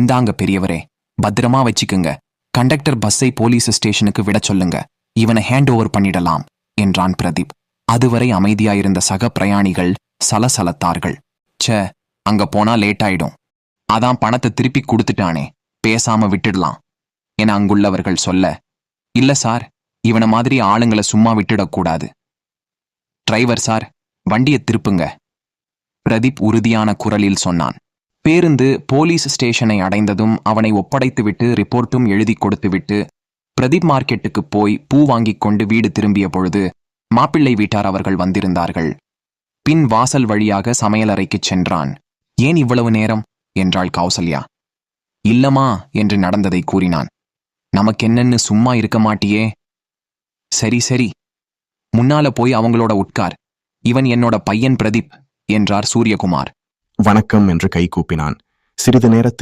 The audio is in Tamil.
இந்தாங்க பெரியவரே பத்திரமா வச்சுக்குங்க. கண்டக்டர் பஸ்ஸை போலீஸ் ஸ்டேஷனுக்கு விட சொல்லுங்க. இவனை ஹேண்ட் ஓவர் பண்ணிடலாம் என்றான் பிரதீப். அதுவரை அமைதியாயிருந்த சக பிரயாணிகள் சலசலத்தார்கள். ச்சே அங்க போனா லேட் ஆயிடும் அதான் பணத்தை திருப்பி கொடுத்துட்டானே பேசாம விட்டுடலாம் என அங்குள்ளவர்கள் சொல்ல இல்ல சார் இவன மாதிரி ஆளுங்களை சும்மா விட்டுடக்கூடாது டிரைவர் சார் வண்டியை திருப்புங்க. பிரதீப் உறுதியான குரலில் சொன்னான். பேருந்து போலீஸ் ஸ்டேஷனை அடைந்ததும் அவனை ஒப்படைத்துவிட்டு ரிப்போர்ட்டும் எழுதி கொடுத்துவிட்டு பிரதீப் மார்க்கெட்டுக்கு போய் பூ வாங்கிக் கொண்டு வீடு திரும்பிய பொழுது மாப்பிள்ளை வீட்டார் அவர்கள் வந்திருந்தார்கள். பின் வாசல் வழியாக சமையலறைக்குச் சென்றான். ஏன் இவ்வளவு நேரம்? என்றாள் கௌசல்யா. இல்லமா என்று நடந்ததை கூறினான். நமக்கென்னன்னு சும்மா இருக்க மாட்டியே. சரி சரி. முன்னால போய் அவங்களோட உட்கார். இவன் என்னோட பையன் பிரதீப் என்றார் சூரியகுமார். வணக்கம் என்று கை கூப்பினான். சிறிது நேரத்தில்